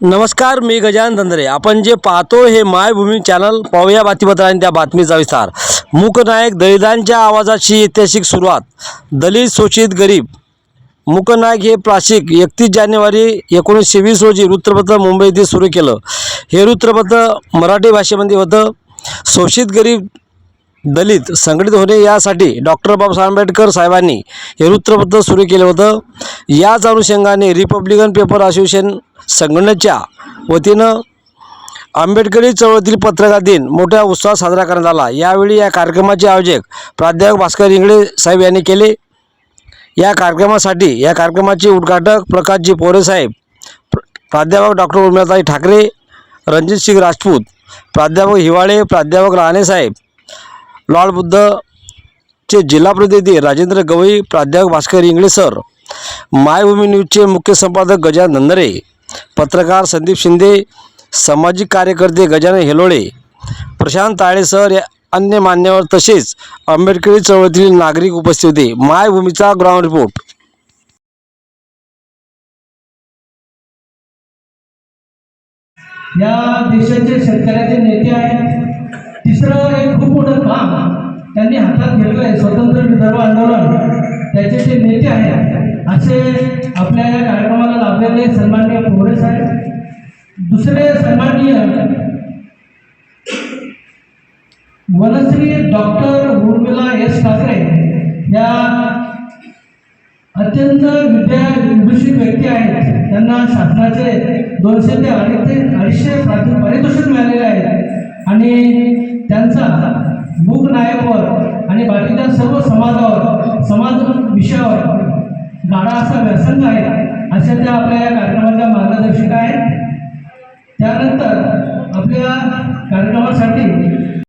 नमस्कार मी गजानन धंद्रे. आपण जे पाहतो हे मायभूमी चॅनल पाहूया बातमीपत्र आणि त्या बातमीचा विस्तार. मूकनायक दलितांच्या आवाजाची ऐतिहासिक सुरुवात. दलित शोषित गरीब. मूकनायक हे प्राशिक एकतीस जानेवारी एकोणीसशे वीस रोजी वृत्तपत्र मुंबई येथे सुरू केलं. हे वृत्तपत्र मराठी भाषेमध्ये होतं. शोषित गरीब दलित संघटित होणे यासाठी डॉक्टर बाबासाहेब आंबेडकर साहेबांनी हे वृत्तपत्र सुरू केलं होतं. याच अनुषंगाने रिपब्लिकन पेपर असोसिएशन संघटनेच्या वतीनं आंबेडकरी चळवळीतील पत्रकार दिन मोठ्या उत्साहात साजरा करण्यात आला. यावेळी या कार्यक्रमाचे आयोजक प्राध्यापक भास्कर इंगळे साहेब यांनी केले. या कार्यक्रमासाठी या कार्यक्रमाचे उद्घाटक प्रकाशजी पोरे साहेब प्राध्यापक डॉक्टर उर्मिलाताई ठाकरे रणजित सिंग राजपूत प्राध्यापक हिवाळे प्राध्यापक राणे साहेब लॉर्ड बुद्धचे जिल्हा प्रतिनिधी राजेंद्र गवई प्राध्यापक भास्कर इंगळे सर मायभूमी न्यूजचे मुख्य संपादक गजानन नंदरे पत्रकार संदीप शिंदे सामाजिक कार्यकर्ते गजानन हेलोळे प्रशांत ताळे सर या अन्य मान्यवर तसेच आंबेडकरी चळवळीतील नागरिक उपस्थित होते. मायभूमीचा ग्राउंड रिपोर्ट. या देशाचे शेतकऱ्याचे नेते आहेत. त्यांनी हातात घेतलं आहे स्वतंत्र विदर्भ आंदोलन. त्याचे जे नेते आहेत. असे आपल्या या कार्यक्रमाला लाभलेले सन्माननीय पोहरे साहेब. दुसरे सन्माननीय वनश्री डॉक्टर उर्मिला एस ठाकरे या अत्यंत विद्या विभूषित व्यक्ती आहेत. त्यांना शासनाचे दोनशे ते अडीच ते अडीचशे पारितोषिक मिळालेले आहेत. आणि त्यांचा मूक नायकवर आणि बाकीच्या सर्व समाजावर समाज विषयावर गाडा असा व्यसंग आहे. अशा त्या आपल्या या कार्यक्रमाच्या मार्गदर्शिका आहेत. त्यानंतर आपल्या कार्यक्रमासाठी